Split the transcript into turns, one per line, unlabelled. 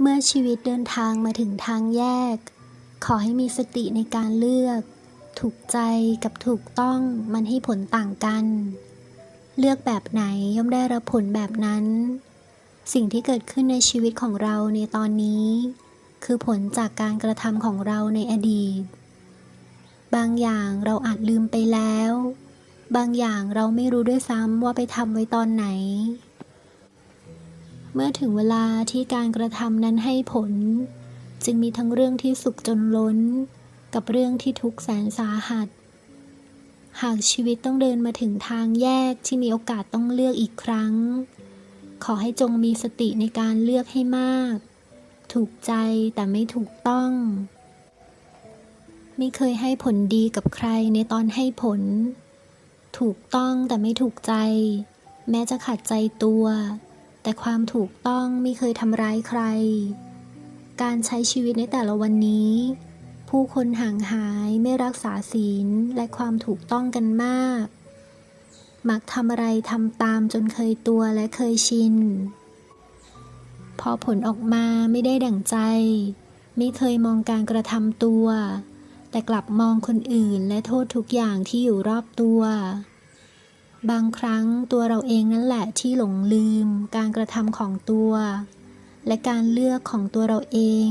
เมื่อชีวิตเดินทางมาถึงทางแยก ขอให้มีสติในการเลือก ถูกใจกับถูกต้องมันให้ผลต่างกัน เลือกแบบไหนย่อมได้รับผลแบบนั้น สิ่งที่เกิดขึ้นในชีวิตของเราในตอนนี้ คือผลจากการกระทำของเราในอดีต บางอย่างเราอาจลืมไปแล้ว บางอย่างเราไม่รู้ด้วยซ้ำว่าไปทำไว้ตอนไหน เมื่อถึงเวลาที่การกระทำนั้นให้ผล จึงมีทั้งเรื่องที่สุขจนล้น กับเรื่องที่ทุกข์แสนสาหัส หากชีวิตต้องเดินมาถึงทางแยกที่มีโอกาสต้องเลือกอีกครั้ง ขอให้จงมีสติในการเลือกให้มาก ถูกใจแต่ไม่ถูกต้อง ไม่เคยให้ผลดีกับใครในตอนให้ผล ถูกต้องแต่ไม่ถูกใจ แม้จะขัดใจตัว แต่ความถูกต้องไม่เคยทำร้ายใคร การใช้ชีวิตในแต่ละวันนี้ ผู้คนห่างหายไม่รักษาศีลและความถูกต้องกันมาก มักทำอะไรทำตามจนเคยตัวและเคยชิน พอผลออกมาไม่ได้ดั่งใจ ไม่เคยมองการกระทำตัว แต่กลับมองคนอื่นและโทษทุกอย่างที่อยู่รอบตัว บางครั้งตัวเราเองนั่นแหละที่หลงลืม การกระทำของตัว และการเลือกของตัวเราเอง